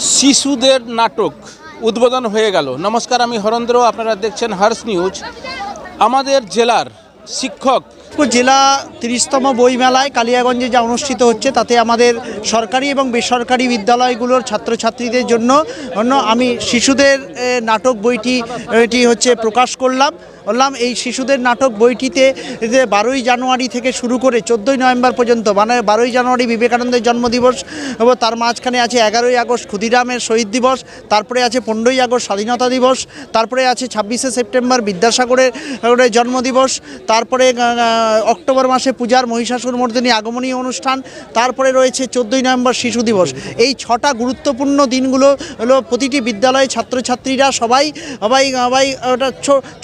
শিশুদের নাটক উদ্বোধন হয়ে গেল। নমস্কার আমি হরেন্দ্র আপনারা দেখছেন হার্স নিউজ। আমাদের জেলার শিক্ষক? জেলা তিরিশতম বইমেলায় কালিয়াগঞ্জে যা অনুষ্ঠিত হচ্ছে, তাতে আমাদের সরকারি এবং বেসরকারি বিদ্যালয়গুলোর ছাত্রছাত্রীদের জন্য জন্য আমি শিশুদের নাটক বইটি, এটি হচ্ছে প্রকাশ করলাম। বললাম, এই শিশুদের নাটক বইটিতে বারোই জানুয়ারি থেকে শুরু করে চোদ্দোই নভেম্বর পর্যন্ত মানে বারোই জানুয়ারি বিবেকানন্দের জন্মদিবস এবং তার মাঝখানে আছে এগারোই আগস্ট ক্ষুদিরামের শহীদ দিবস, তারপরে আছে পনেরোই আগস্ট স্বাধীনতা দিবস, তারপরে আছে ছাব্বিশে সেপ্টেম্বর বিদ্যাসাগরের সাগরের জন্মদিবস তারপরে অক্টোবর মাসে পূজার মহিষাসুর মর্দিনী আগমনী অনুষ্ঠান, তারপরে রয়েছে চোদ্দোই নভেম্বর শিশু দিবস। এই ছটা গুরুত্বপূর্ণ দিনগুলো হলো প্রতিটি বিদ্যালয়ে ছাত্রছাত্রীরা সবাই সবাই সবাই ওটা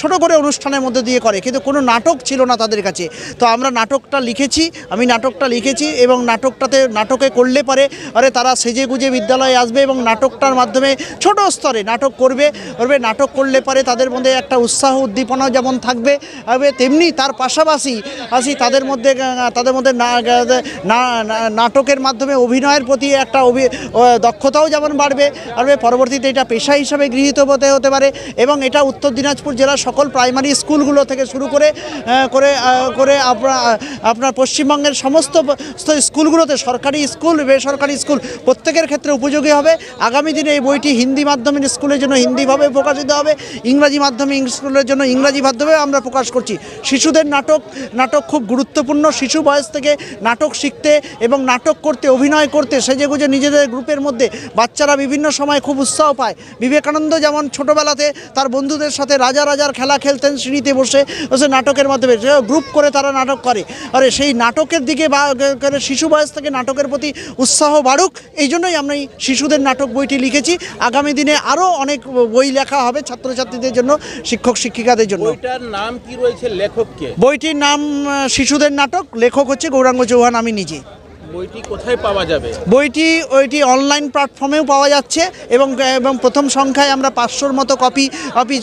ছোট করে অনুষ্ঠানের মধ্যে দিয়ে করে, কিন্তু কোনো নাটক ছিল না তাদের কাছে। তো আমরা নাটকটা লিখেছি, আমি নাটকটা লিখেছি এবং নাটকটাতে, নাটকে করলে পারে আরে তারা সেজে গুজে বিদ্যালয়ে আসবে এবং নাটকটার মাধ্যমে ছোট স্তরে নাটক করবে করবে, নাটক করলে পারে তাদের মধ্যে একটা উৎসাহ, উদ্দীপনা যেমন থাকবে তেমনি তার পাশাপাশি আসি তাদের মধ্যে তাদের মধ্যে নাটকের মাধ্যমে অভিনয়ের প্রতি একটা অভি- দক্ষতাও যেমন বাড়বে বাড়বে, পরবর্তীতে এটা পেশা হিসাবে গৃহীত হতে হতে পারে এবং এটা উত্তর দিনাজপুর জেলার সকল প্রাইমারি স্কুলগুলো থেকে শুরু করে করে করে আপনার আপনার পশ্চিমবঙ্গের সমস্ত স্কুলগুলোতে সরকারি স্কুল, বেসরকারি স্কুল প্রত্যেকের ক্ষেত্রে উপযোগী হবে। আগামী দিনে এই বইটি হিন্দি মাধ্যমের স্কুলের জন্য হিন্দিভাবে প্রকাশিত হবে, ইংরাজি মাধ্যমে স্কুলের জন্য ইংরাজি মাধ্যমে আমরা প্রকাশ করছি। শিশুদের নাটক নাটক খুব গুরুত্বপূর্ণ। শিশু বয়স থেকে নাটক শিখতে এবং নাটক করতে, অভিনয় করতে সেজে গুজে নিজেদের গ্রুপের মধ্যে বাচ্চারা বিভিন্ন সময় খুব উৎসাহ পায়। বিবেকানন্দ যেমন ছোটোবেলাতে তার বন্ধুদের সাথে রাজা রাজার খেলা খেলতেন সিঁড়িতে বসে বসে নাটকের মাধ্যমে গ্রুপ করে তারা নাটক করে। আরে সেই নাটকের দিকে বা শিশু বয়স থেকে নাটকের প্রতি উৎসাহ বাড়ুক, এই জন্যই আমরা শিশুদের নাটক বইটি লিখেছি। আগামী দিনে আরও অনেক বই লেখা হবে ছাত্রছাত্রীদের জন্য, শিক্ষক শিক্ষিকাদের জন্য। নাম কি রয়েছে লেখককে বইটির নাম শিশুদের নাটক লেখক হচ্ছে গৌরাঙ্গ চৌহান আমি নিজে। বইটি কোথায় পাওয়া যাবে? বইটি ওইটি অনলাইন প্ল্যাটফর্মেও পাওয়া যাচ্ছে এবং এবং প্রথম সংখ্যায় আমরা পাঁচশোর মতো কপি কপি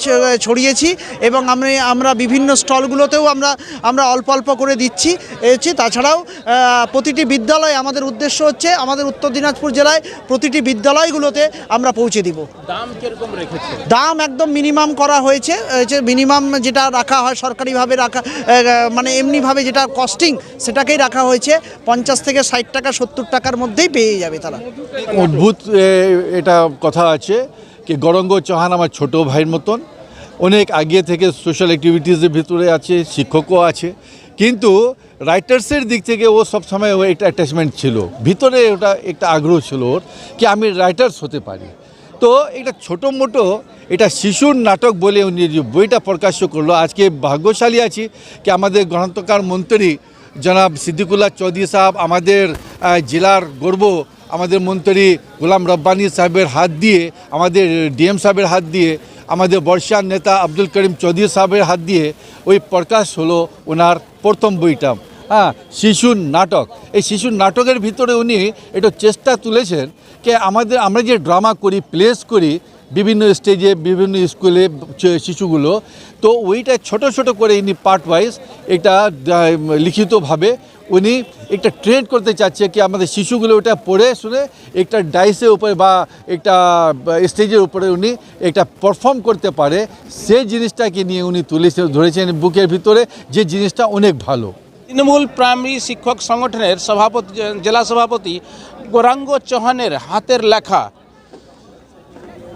ছড়িয়েছি এবং আমি আমরা বিভিন্ন স্টলগুলোতেও আমরা আমরা অল্প অল্প করে দিচ্ছি। হচ্ছে তাছাড়াও প্রতিটি বিদ্যালয়ে আমাদের উদ্দেশ্য হচ্ছে আমাদের উত্তর দিনাজপুর জেলায় প্রতিটি বিদ্যালয়গুলোতে আমরা পৌঁছে দিব। দাম কীরকম রেখেছে? দাম একদম মিনিমাম করা হয়েছে। হচ্ছে মিনিমাম যেটা রাখা হয় সরকারিভাবে রাখা মানে এমনিভাবে যেটা কস্টিং সেটাকেই রাখা হয়েছে। পঞ্চাশ থেকে ষাট টাকা, সত্তর টাকার মধ্যেই পেয়ে যাবে তারা। অদ্ভুত এটা কথা আছে কি, গৌরঙ্গ চৌহান আমার ছোট ভাইয়ের মতন। অনেক আগে থেকে সোশ্যাল অ্যাক্টিভিটিসের ভিতরে আছে, শিক্ষকও আছে। কিন্তু রাইটার্সের দিক থেকে ও সবসময় ও একটা অ্যাটাচমেন্ট ছিল। ভিতরে ওটা একটা আগ্রহ ছিল ওর কি, আমি রাইটার্স হতে পারি। তো এটা ছোটো মোটো, এটা শিশুর নাটক বলে উনি বইটা প্রকাশ্য করল, আজকে ভাগ্যশালী আছি কি, আমাদের গ্রন্থকার মন্ত্রী জনাব সিদ্দিকুল্লাহ চৌধুরী সাহেব, আমাদের জেলার গর্ব, আমাদের মন্ত্রী গোলাম রব্বানী সাহেবের হাত দিয়ে, আমাদের ডিএম সাহেবের হাত দিয়ে, আমাদের বর্ষার নেতা আব্দুল করিম চৌধুরী সাহেবের হাত দিয়ে ওই প্রকাশ হলো ওনার প্রথম বইটা হ্যাঁ শিশুর নাটক। এই শিশুর নাটকের ভিতরে উনি একটু চেষ্টা তুলেছেন যে আমাদের, আমরা যে ড্রামা করি, প্লেস করি বিভিন্ন স্টেজে বিভিন্ন স্কুলে শিশুগুলো। তো ওইটা ছোট ছোট করে ইনি পার্ট ওয়াইজ এটা লিখিতভাবে উনি একটা ট্রেন করতে চাচ্ছে কি আমাদের শিশুগুলো ওটা পড়ে শুনে একটা ডাইসের উপরে বা একটা স্টেজের উপরে উনি একটা পারফর্ম করতে পারে। সেই জিনিসটাকে নিয়ে উনি তুলেছে, ধরেছেন বুকের ভিতরে যে জিনিসটা অনেক ভালো। তৃণমূল প্রাইমারি শিক্ষক সংগঠনের সভাপতি, জেলা সভাপতি গৌরাঙ্গ চৌহানের হাতের লেখা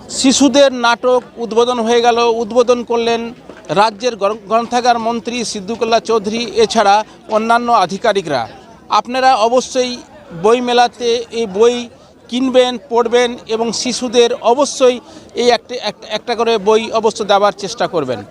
শিশুদের নাটক উদ্বোধন হয়ে গেল। উদ্বোধন করলেন রাজ্যের গ্রন্থাগার মন্ত্রী সিদ্দুকল্লা চৌধুরী, এছাড়া অন্যান্য আধিকারিকরা। আপনারা অবশ্যই বই মেলাতে এই বই কিনবেন, পড়বেন এবং শিশুদের অবশ্যই এই একটা, একটা- করে বই অবশ্য দেওয়ার চেষ্টা করবেন।